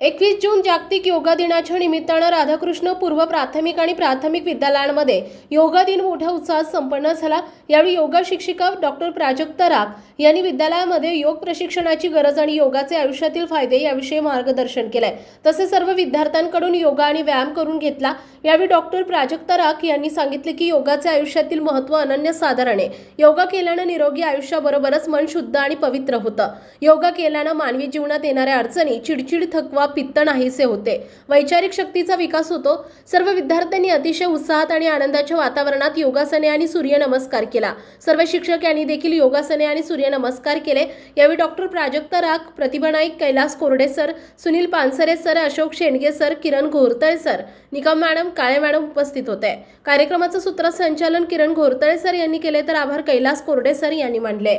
एकवीस जून जागतिक योगा दिनाच्या निमित्तानं राधाकृष्ण पूर्व प्राथमिक आणि प्राथमिक विद्यालयांमध्ये योगा दिन मोठ्या उत्साहात संपन्न झाला. यावेळी योगा शिक्षिका डॉक्टर प्राजक्ता राग यांनी विद्यालयामध्ये योग प्रशिक्षणाची गरज आणि योगाचे आयुष्यातील फायदे याविषयी मार्गदर्शन केलंय. तसेच सर्व विद्यार्थ्यांकडून योगा आणि व्यायाम करून घेतला. यावेळी डॉक्टर प्राजक्ता राग यांनी सांगितले की योगाचे आयुष्यातील महत्त्व अनन्यसाधारण आहे. योगा केल्यानं निरोगी आयुष्याबरोबरच मन शुद्ध आणि पवित्र होतं. योगा केल्यानं मानवी जीवनात येणाऱ्या अडचणी चिडचिड थकवा पित्त नाहीसे होते. वैचारिक शक्तीचा विकास होतो. सर्व विद्यार्थ्यांनी अतिशय उत्साहात आणि आनंदाच्या वातावरणात योगासने आणि सूर्यनमस्कार केला. सर्व शिक्षक यांनी देखील योगासने आणि सूर्यनमस्कार केले. यावेळी डॉक्टर प्राजक्ता राग Pratibha Naik Kailas Korde sir Sunil Pansare sir Ashok Shendge sir Kiran Ghortale sir Nikam madam Kale madam उपस्थित होते. कार्यक्रमाचं सूत्रसंचालन किरण घोरतळे सर यांनी केले तर आभार कैलास कोरडे सर यांनी मांडले.